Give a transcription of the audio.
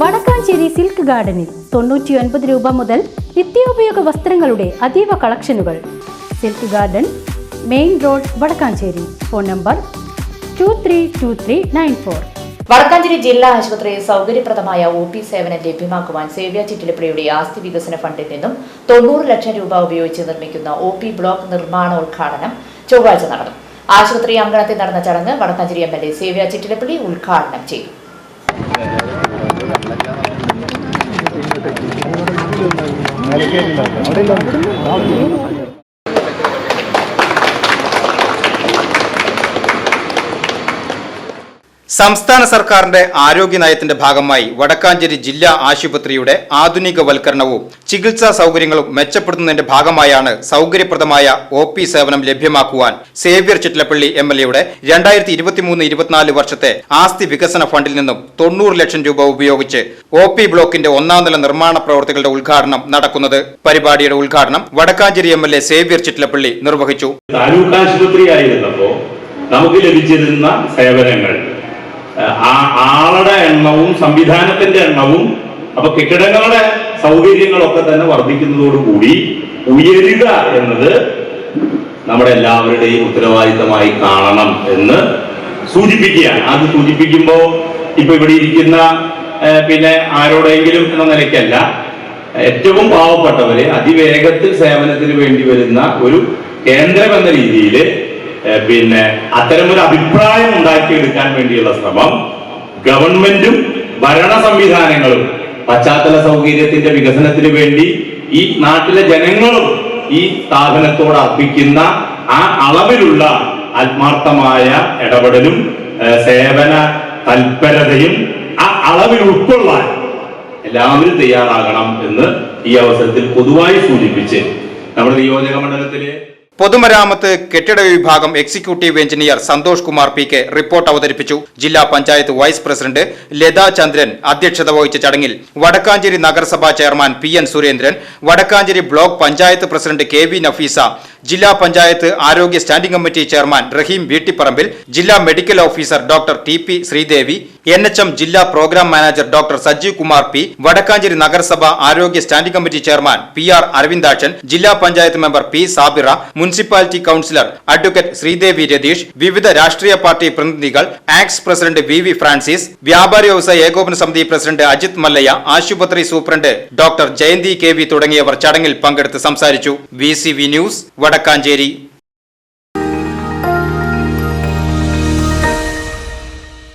Vadakkanchery silk ഗാർഡനിൽ തൊണ്ണൂറ്റിയൊൻപത് രൂപ മുതൽ നിത്യോപയോഗ വസ്ത്രങ്ങളുടെ അതീവ കളക്ഷനുകൾ. Silk garden main road Vadakkanchery. Phone number two three two three nine four. Vadakkanchery ജില്ലാ ആശുപത്രിയിൽ സൗകര്യപ്രദമായ ഒ പി സേവനം ലഭ്യമാക്കുവാൻ സേവ്യ ചിറ്റിലപ്പുഴയുടെ ആസ്തി വികസന ഫണ്ടിൽ നിന്നും തൊണ്ണൂറ് ലക്ഷം രൂപ ഉപയോഗിച്ച് നിർമ്മിക്കുന്ന ഒ പി ബ്ലോക്ക് നിർമ്മാണോദ്ഘാടനം ചൊവ്വാഴ്ച നടന്നു. ആശുപത്രി അങ്കണത്തിൽ നടന്ന ചടങ്ങ് വടക്കാഞ്ചേരി എം എൽ എ സേവ്യ ചിറ്റിലപ്പള്ളി ഉദ്ഘാടനം ചെയ്തു. അവിടെ ഇല്ല സംസ്ഥാന സർക്കാരിന്റെ ആരോഗ്യ നയത്തിന്റെ ഭാഗമായി വടക്കാഞ്ചേരി ജില്ലാ ആശുപത്രിയുടെ ആധുനികവൽക്കരണവും ചികിത്സാ സൗകര്യങ്ങളും മെച്ചപ്പെടുത്തുന്നതിന്റെ ഭാഗമായാണ് സൗകര്യപ്രദമായ ഒ പി സേവനം ലഭ്യമാക്കുവാൻ സേവ്യർ ചിറ്റലപ്പള്ളി എം എൽ എയുടെ രണ്ടായിരത്തി ഇരുപത്തിമൂന്ന് ഇരുപത്തിനാല് വർഷത്തെ ആസ്തി വികസന ഫണ്ടിൽ നിന്നും തൊണ്ണൂറ് ലക്ഷം രൂപ ഉപയോഗിച്ച് ഒ പി ബ്ലോക്കിന്റെ ഒന്നാം നില നിർമ്മാണ പ്രവർത്തികളുടെ ഉദ്ഘാടനം നടക്കുന്നത് പരിപാടിയുടെ ഉദ്ഘാടനം Vadakkanchery M L A Xavier Chittilappilly നിർവഹിച്ചു. താലൂക്ക് ആശുപത്രി നമുക്ക് ലഭിച്ചിരുന്ന സേവനങ്ങൾ ആ ആളുടെ എണ്ണവും സംവിധാനത്തിന്റെ എണ്ണവും അപ്പൊ കെട്ടിടങ്ങളുടെ സൗകര്യങ്ങളൊക്കെ തന്നെ വർദ്ധിക്കുന്നതോടുകൂടി ഉയരുക എന്നത് നമ്മുടെ എല്ലാവരുടെയും ഉത്തരവാദിത്തമായി കാണണം എന്ന് സൂചിപ്പിക്കുകയാണ്. അത് സൂചിപ്പിക്കുമ്പോ ഇപ്പൊ ഇവിടെ ഇരിക്കുന്ന പിന്നെ ആരോടെങ്കിലും എന്ന നിലയ്ക്കല്ല ഏറ്റവും പാവപ്പെട്ടവര് അതിവേഗത്തിൽ സേവനത്തിന് വേണ്ടി വരുന്ന ഒരു കേന്ദ്രം എന്ന രീതിയിൽ പിന്നെ അത്തരമൊരു അഭിപ്രായം ഉണ്ടാക്കിയെടുക്കാൻ വേണ്ടിയുള്ള ശ്രമം ഗവൺമെന്റും ഭരണ സംവിധാനങ്ങളും പശ്ചാത്തല സൗകര്യത്തിന്റെ വികസനത്തിന് വേണ്ടി ഈ നാട്ടിലെ ജനങ്ങളും ഈ സ്ഥാപനത്തോട് അർപ്പിക്കുന്ന ആ അളവിലുള്ള ആത്മാർത്ഥമായ ഇടപെടലും സേവന തൽപരതയും ആ അളവിൽ ഉൾക്കൊള്ളാൻ എല്ലാവരും തയ്യാറാകണം എന്ന് ഈ അവസരത്തിൽ പൊതുവായി സൂചിപ്പിച്ച് നമ്മുടെ നിയോജക മണ്ഡലത്തിലെ പൊതുമരാമത്ത് കെട്ടിട വിഭാഗം executive engineer Santhosh Kumar P K report അവതരിപ്പിച്ചു. ജില്ലാ പഞ്ചായത്ത് വൈസ് പ്രസിഡന്റ് ലതാ ചന്ദ്രൻ അധ്യക്ഷത വഹിച്ച ചടങ്ങിൽ വടക്കാഞ്ചേരി നഗരസഭാ chairman P N Surendran Vadakkanchery block panchayat president K V Nafeesa ജില്ലാ പഞ്ചായത്ത് ആരോഗ്യ standing committee chairman Rahim Veettiparambil ജില്ലാ medical officer doctor T P Sreedevi N H M ജില്ലാ programme manager doctor Sajeev Kumar P Vadakkanchery നഗരസഭ ആരോഗ്യ standing committee chairman P R Aravindakshan ജില്ലാ panchayat member P Sabira municipality councillor advocate Sreedevi Ratheesh വിവിധ രാഷ്ട്രീയ party പ്രതിനിധികൾ ആക്സ് president V V Francis വ്യാപാരി വ്യവസായ ഏകോപന സമിതി പ്രസിഡന്റ് അജിത് മല്ലയ്യ ആശുപത്രി superintendent doctor Jayanthi K V തുടങ്ങിയവർ ചടങ്ങിൽ പങ്കെടുത്ത് സംസാരിച്ചു. V news Vadakkanchery